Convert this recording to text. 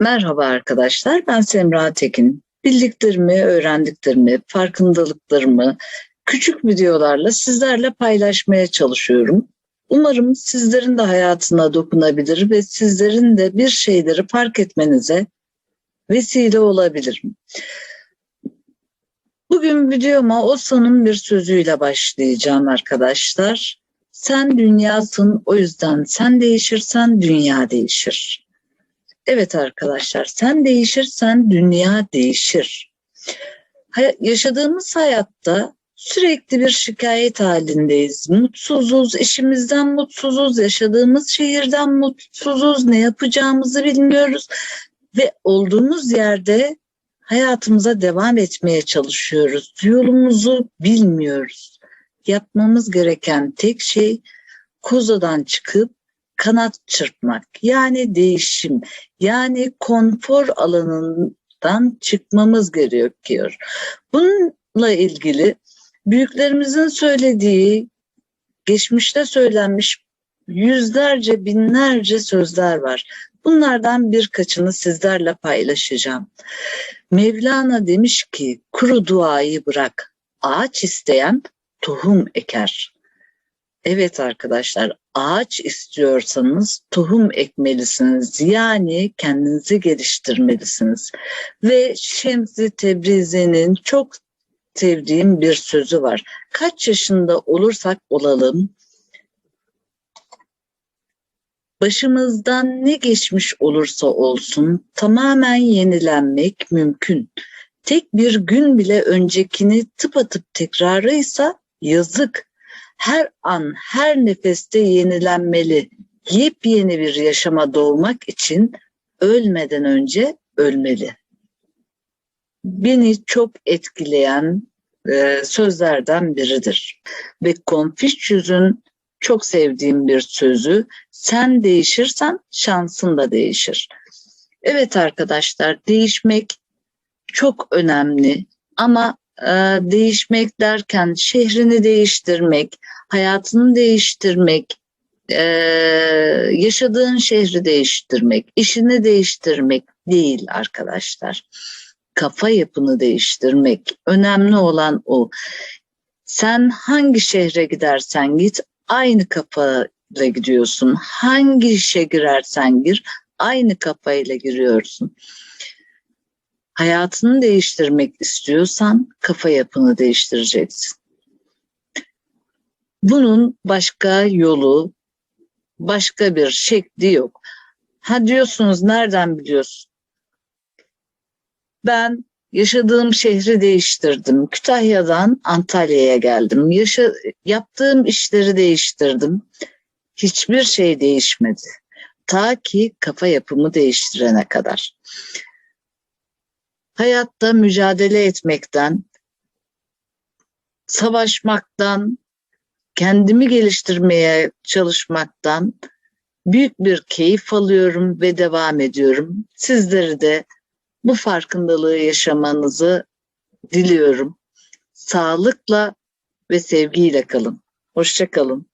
Merhaba arkadaşlar, ben Semra Tekin. Bildiklerimi, öğrendiklerimi, farkındalıklarımı küçük videolarla sizlerle paylaşmaya çalışıyorum. Umarım sizlerin de hayatına dokunabilir ve sizlerin de bir şeyleri fark etmenize vesile olabilirim. Bugün videoma Osman'ın bir sözüyle başlayacağım arkadaşlar. Sen dünyasın, o yüzden sen değişirsen dünya değişir. Evet arkadaşlar, sen değişirsen dünya değişir. Hay- yaşadığımız hayatta sürekli bir şikayet halindeyiz. Mutsuzuz, işimizden mutsuzuz, yaşadığımız şehirden mutsuzuz, ne yapacağımızı bilmiyoruz ve olduğumuz yerde hayatımıza devam etmeye çalışıyoruz. Yolumuzu bilmiyoruz. Yapmamız gereken tek şey kozadan çıkıp kanat çırpmak. Yani değişim, yani konfor alanından çıkmamız gerekiyor. Bununla ilgili büyüklerimizin söylediği, geçmişte söylenmiş yüzlerce, binlerce sözler var. Bunlardan birkaçını sizlerle paylaşacağım. Mevlana demiş ki kuru duayı bırak. Ağaç isteyen tohum eker. Evet arkadaşlar ağaç istiyorsanız tohum ekmelisiniz. Yani kendinizi geliştirmelisiniz. Ve Şemsi Tebrizi'nin çok sevdiğim bir sözü var. Kaç yaşında olursak olalım başımızdan ne geçmiş olursa olsun tamamen yenilenmek mümkün. Tek bir gün bile öncekini tıpatıp tekrarıysa yazık. Her an, her nefeste yenilenmeli. Yepyeni bir yaşama doğmak için ölmeden önce ölmeli. Beni çok etkileyen e, sözlerden biridir. Ve Confucius'un çok sevdiğim bir sözü sen değişirsen şansın da değişir. Evet arkadaşlar değişmek çok önemli ama değişmek derken şehrini değiştirmek, hayatını değiştirmek, e, yaşadığın şehri değiştirmek, işini değiştirmek değil arkadaşlar. Kafa yapını değiştirmek önemli olan o. Sen hangi şehre gidersen git aynı kafayla gidiyorsun. Hangi işe girersen gir aynı kafayla giriyorsun. Hayatını değiştirmek istiyorsan kafa yapını değiştireceksin. Bunun başka yolu, başka bir şekli yok. Ha diyorsunuz nereden biliyorsun? Ben yaşadığım şehri değiştirdim. Kütahya'dan Antalya'ya geldim. Yaşa, yaptığım işleri değiştirdim. Hiçbir şey değişmedi. Ta ki kafa yapımı değiştirene kadar. Hayatta mücadele etmekten, savaşmaktan, kendimi geliştirmeye çalışmaktan büyük bir keyif alıyorum ve devam ediyorum. Sizleri de bu farkındalığı yaşamanızı diliyorum. Sağlıkla ve sevgiyle kalın. Hoşça kalın.